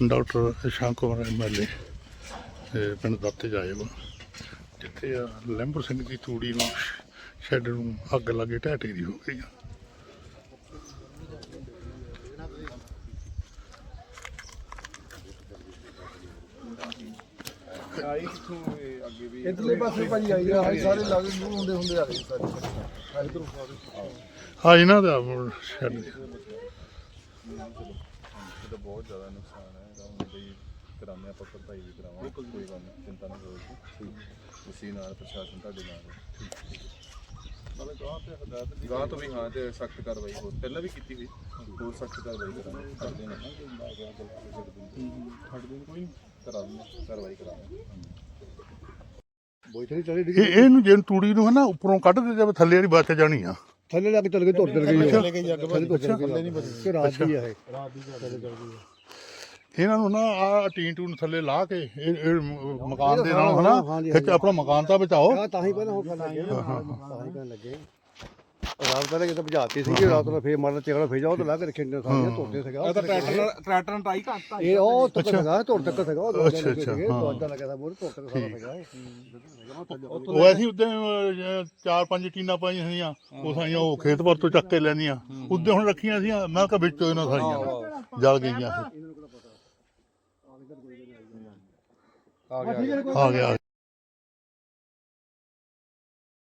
Doctor ਸ਼ਾਂਕ Kumar MLA ਪਿੰਡ ਦਾਤੇ ਜਾਏਗਾ ਜਿੱਥੇ ਆ ਲੈਂਬਰ ਸਿੰਘ ਦੀ ਤੂੜੀ ਨੂੰ ਸ਼ੈੱਡ ਨੂੰ ਅੱਗ ਲੱਗੇ ਢਹਿ ਦੀ ਹੋ ਗਈ ਆ। ਇਧਰਲੇ ਪਾਸੇ ਭਾਜੀ ਆਈ ਆ ਸਾਰੇ ਲੱਗ ਨੂੰ ਹੁੰਦੇ ਹੁੰਦੇ ਆ ਰਹੇ ਸਾਰੇ। ਇਧਰੋਂ ਸਾਰੇ ਆ ਇਹਨਾਂ ਦਾ ਸ਼ੈੱਡ। ਇਹਦਾ ਬਹੁਤ ਜ਼ਿਆਦਾ ਨੁਕਸਾਨ ਹੈ ਇਹਦਾ ਹੁਣ ਬਈ ਕਰਾਉਂਦੇ ਆਪਾਂ ਭਰਪਾਈ ਵੀ ਕਰਾਵਾਂਗੇ ਕੋਈ ਗੱਲ ਨਹੀਂ ਚਿੰਤਾ ਨਾ ਕਰੋ ਜੀ। ਤੁਸੀਂ ਨਾਲ ਪ੍ਰਸ਼ਾਸਨ ਤੁਹਾਡੇ ਨਾਲ ਹੈ। ਨਾਲੇ ਗਾਂ ਤੇ ਹਦਾਇਤ ਗਾਂ ਤੋਂ ਵੀ ਹਾਂ ਤੇ ਸਖਤ ਕਾਰਵਾਈ ਹੋਰ ਪਹਿਲਾਂ ਵੀ ਕੀਤੀ ਹੋਈ ਹੋਰ ਸਖਤ ਕਾਰਵਾਈ ਕਰਾਂਗੇ। ਕਰਦੇ ਨੇ ਛੱਡ ਦੇਣ ਕੋਈ ਨਹੀਂ। ਕਰਾ ਦਿੰਦੇ ਕਾਰਵਾਈ ਕਰਾਂਗੇ ਬੋਈਥੇ ਚਲੇ ਇਹ ਇਹਨੂੰ ਜੇ ਤੂੜੀ ਨੂੰ ਹਨਾ ਉੱਪਰੋਂ ਕੱਢ ਦੇ ਜਾਵੇ ਥੱਲੇ ਵਾਲੀ ਬਾਤ ਜਾਣੀ ਆ। ਥੱਲੇ ਲੱਗ ਚਲ ਗਏ ਧੁਰ ਚਲ ਗਈ ਚਲੇ ਗਈ ਅੱਗ ਥੱਲੇ ਥੱਲੇ ਨਹੀਂ ਬਚੀ। ਕਿ ਰਾਤ ਦੀ ਆ ਇਹ। ਇਹਨਾਂ ਨੂੰ ਨਾ ਆ ਟੀਨ ਟੂਨ ਥੱਲੇ ਲਾ ਕੇ ਇਹ ਇਹ ਮ- ਮਕਾਨ ਦੇ ਨਾਲ ਹਨਾ ਹਾਂਜੀ, ਖਿੱਚ ਆਪਣਾ ਮਕਾਨ ਤਾਂ ਬਚਾਓ। ਤਾਂ ਹੀ ਪਹਿਲਾਂ ਹੋ ਕਰਨ ਲੱਗੇ ਤਾਂ ਹੀ ਕਰਨ ਲੱਗੇ। ਰਾਤ ਪਹਿਲਾਂ ਜਦੋਂ ਬੁਝਾਤੀ ਸੀ ਰਾਤ ਨੂੰ ਫੇਰ ਮਾਰਨਾ ਚੇਗੜਾ ਫੇਰ ਜਾਓ ਤਾਂ ਲਾ ਕੇ ਰੱਖੇ ਨੇ ਸਾਰੀਆਂ ਧੋਤੇ ਸੀਗਾ। ਇਹ ਤਾਂ ਟਰੈਕਟਰ ਟਰੈਕਟਰ ਨਾਲ ਟਾਈ ਕਰਤਾ ਇਹ ਉਹ ਤੱਕ ਸੀਗਾ ਧੁਰ ਤੱਕ ਸੀਗਾ ਉਹ ਦੋ ਅੱਛਾ, ਸੀਗੇ ਦਿਨ ਲੱਗਿਆ ਸੀ ਮੋਰ ਤੱਕ ਸਾਰਾ ਸੀਗਾ। ਉਹ ਐਸੀ ਅਹ, ਚਾਰ ਪੰਜ ਟੀਨਾਂ ਪਾਈਆਂ ਸੀਆਂ ਉਹ ਸਾਈਆਂ ਉਹ ਖੇਤ ਭਰ ਤੋਂ ਚੱਕ ਕੇ ਲੈਂਦੀਆਂ। ਉੱਤੇ ਹੁਣ ਰੱਖੀਆਂ ਸੀ ਮੈਂ ਕਿਹਾ ਵਿੱਚੋਂ ਇਹਨਾਂ ਸਾਈਆਂ ਜਲ ਗਈਆਂ। ਆ ਗਿਆ ਆ ਗਿਆ।